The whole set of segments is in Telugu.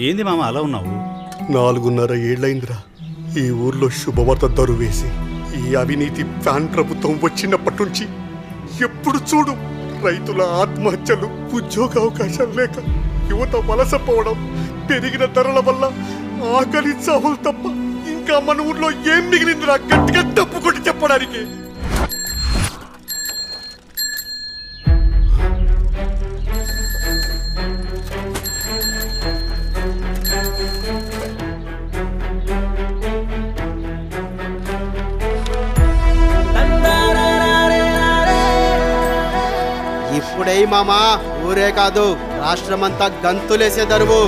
ఏంది మామ అలా ఉన్నావు? నాలుగున్నర ఏళ్ళైందిరా. ఈ ఊర్లో శుభవార్త దరువేసి ఈ అవినీతి ఫ్యాన్ ప్రభుత్వం వచ్చినప్పటి నుంచి ఎప్పుడు చూడు రైతుల ఆత్మహత్యలు ఉద్యోగ అవకాశాలు లేక యువత వలసపోవడం పెరిగిన ధరల వల్ల ఆకలి చావులు తప్ప ఇంకా మన ఊర్లో ఏం మిగిలిందిరా? గట్టిగా తప్పు కొట్టి చెప్పడానికి. ఇప్పుడే మామా ఊరే కాదు రాష్ట్రమంతా గంతులేసే దరువు.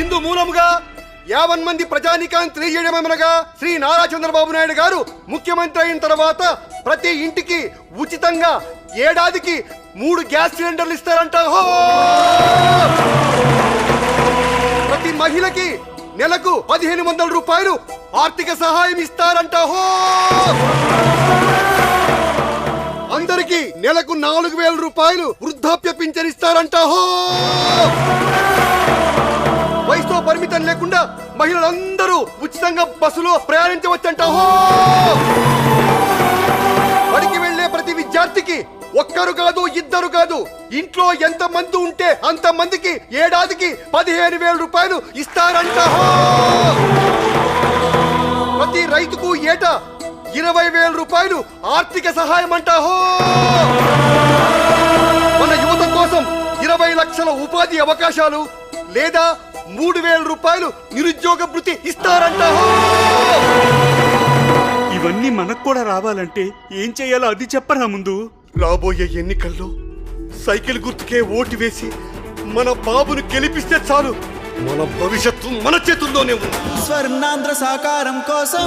ఇందు యావన్ మంది ప్రజానికాన్ని తెలియజేయడమేమనగా శ్రీ నారా చంద్రబాబు నాయుడు గారు ముఖ్యమంత్రి అయిన తర్వాత ప్రతి ఇంటికి ఉచితంగా ఏడాదికి మూడు గ్యాస్ సిలిండర్లు ఇస్తారంట. ప్రతి మహిళకి నెలకు పదిహేను వందల రూపాయలు ఆర్థిక సహాయం ఇస్తారంట. అందరికి నెలకు నాలుగు వేల రూపాయలు వృద్ధాప్య పింఛన్ ఇస్తారంట. వయసుతో పరిమితం లేకుండా మహిళలందరూ ఉచితంగా బస్సులో ప్రయాణించవచ్చంట. ఇద్దరు కాదు. ఇంట్లో ఎంత మంది ఉంటే అంత మందికి ఏడాదికి పదిహేను వేల రూపాయలు ఇస్తారంట. ప్రతి రైతుకు ఏటా ఇరవై వేల రూపాయలు ఆర్థిక సహాయం అంటాహో మన యువత కోసం ఇరవై లక్షల ఉపాధి అవకాశాలు లేదా మూడు వేల రూపాయలు నిరుద్యోగ భృతి ఇస్తారంటాహో ఇవన్నీ మనకు కూడా రావాలంటే ఏం చెయ్యాలో అది చెప్పరా ముందు. రాబోయే ఎన్నికల్లో సైకిల్ గుర్తుకే ఓటు వేసి మన బాబును గెలిపిస్తే చాలు. మన భవిష్యత్తు మన చేతుల్లోనే ఉంది. స్వర్ణాంధ్ర సాకారం కోసం